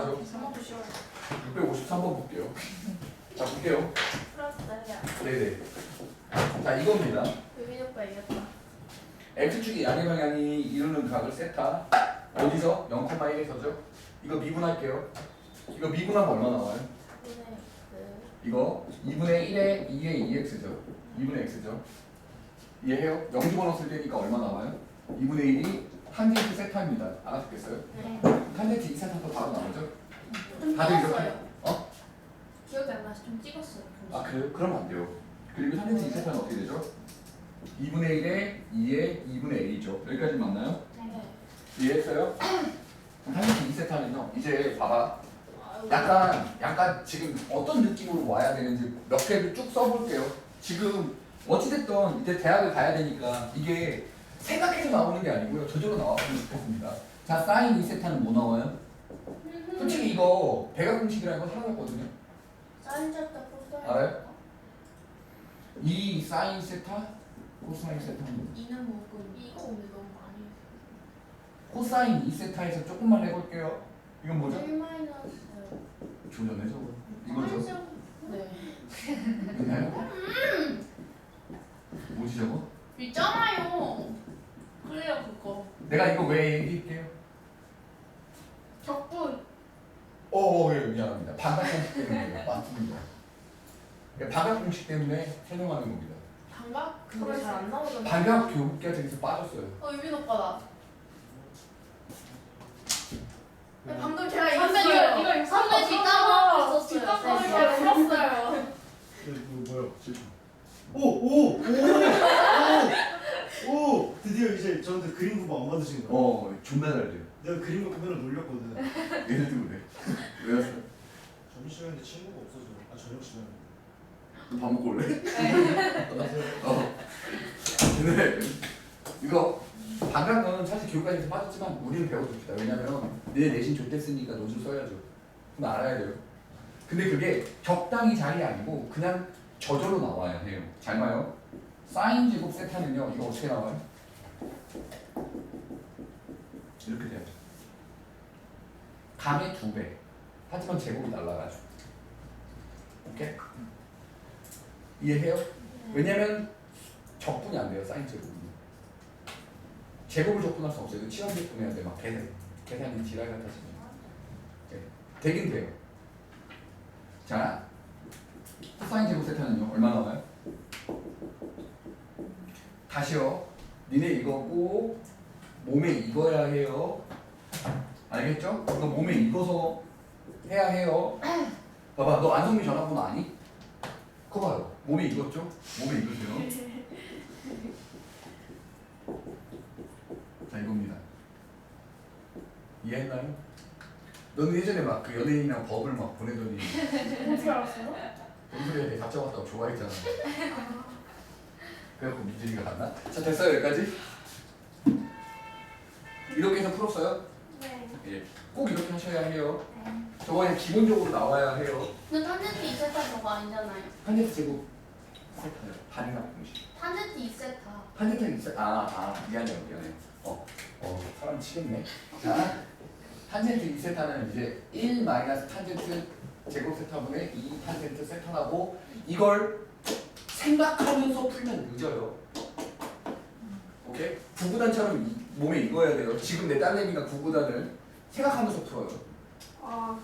3번도 쉬워요. 653번 볼게요. 자, 볼게요. 네네. 자, 이겁니다. X축의 양의 방향이 이루는 각을 세타. 어디서? 0,1에서죠? 이거 미분할게요. 이거 미분하면 얼마 나와요? 그 이거 2분의 1에 2의 2x죠. 2분의 x죠. 이해해요? 0 집어넣었을 때니까 얼마 나와요? 2분의 1이 탄젠트 세타입니다. 알아듣겠어요? 네. 탄젠트 2세타도 바로 나오죠? 좀 다들 이렇게 찍었어요. 어? 기억이 안 나서 좀 찍었어요. 아 그래요? 그러면 안 돼요. 그리고 탄젠트 2세타는 어떻게 되죠? 2분의 1에 2의 2분의 1이죠. 여기까지 맞나요? 네. 이해했어요? 탄젠트 2세타는요. 이제 봐봐. 아유, 약간 약간 지금 어떤 느낌으로 와야 되는지 몇 개를 쭉 써볼게요. 지금 어찌됐든 이제 대학을 가야 되니까 이게 생각해서 나오는 게 아니고요. 저절로 나왔으면 좋겠습니다. 자, 사인 2세타는 뭐 나와요? 솔직히 이거 배각 공식이라는 거 사라졌거든요. 사인졌다 풀었어요. 알아요? 이 사인 세타, 코사인 세타는 이는 뭐고 이거 오늘 너무 많이. 코사인 2세타에서 조금만 해볼게요. 이건 뭐죠? 1 마이너스. 조전해 저거. 이거죠? 네. 됐나요? 뭐지 저거? 있잖아요. 그래요 그거. 내가 이거 왜 얘기할게요? 적분. 어, 예, 미안합니다. 반각 공식 때문에요. 맞습니다. 그러니까 반각 공식 때문에 설명하는 겁니다. 반각 그거 잘안 나오던데. 반각 교육기가 저기서 빠졌어요. 어 유빈 오빠다. 네, 방금 제가 선배 이겼어요. 이거 이거 선배 뒷담화 있었어요. 뒷담화 네. 제가 풀었어요. 이거 뭐야? 오! 오! 오! 오! 이제 저한테 그림 공부 안 받으신 거예요? 어, 존나 잘 돼요. 내가 그림 공부 맨날 놀렸거든 얘들 때문에. 왜였어요? 점심시간에 친구가 없어져 아 저녁 시간에 너밥 먹고 올래? 어. 근데 이거 반각은 사실 교육과정에서 빠졌지만 우리는 배워둡시다. 왜냐면 내 내신 좆됐으니까 노좀 써야죠. 그건 알아야 돼요. 근데 그게 적당히 자리 아니고 그냥 저절로 나와야 해요. 잘 봐요. 사인 제곱 세타는요. 이거 어떻게 나와요? 이렇게 돼요. 감의 두 배. 하지만 제곱이 날라가죠. 오케이? 이해해요? 왜냐면 적분이 안 돼요 사인 제곱은 제곱을 적분할 수 없어요 이거 치환 적분해야 돼 막 계산 계산이 지랄 같아지면 네. 되긴 돼요 자 코사인 제곱 세타는요 얼마 나와요? 다시요 니네 이거고 몸에 익어야 해요 알겠죠? 이거 몸에 익어서 해야 해요 봐봐 너 안성미 전화번호 아니? 그거 봐요. 몸에 익었죠? 몸에 익으세요. 자 이겁니다. 이해했나요? 너는 예전에 막 그 연예인이랑 법을 막 보내더니 어떻게 알았어요? 동소리에 대해 가짜 왔다고 좋아했잖아. 그래갖고 민준이가 갔나? 자 됐어요 여기까지? 이렇게 해서 풀었어요? 네. 예. 꼭 이렇게 하셔야 해요. 저번에 기본적으로 나와야 해요. 근데 탄젠트 2세타 저거 아니잖아요. 판제트 제곱 세타요. 반응학 공식. 탄젠트 2세타. 탄젠트 있어? 아, 아, 미안해요, 미안해요. 어, 어, 사람 치겠네. 자, 탄젠트 2세타는 이제 1 마이너스 탄젠트 제곱 세타분의 2 탄젠트 세타라고 이걸 생각하면서 풀면 늦어요. 오케이? 구구단처럼 이- 몸에 익어야 돼요. 지금 내 딸내미가 구구단을 생각하면서 풀어요. 아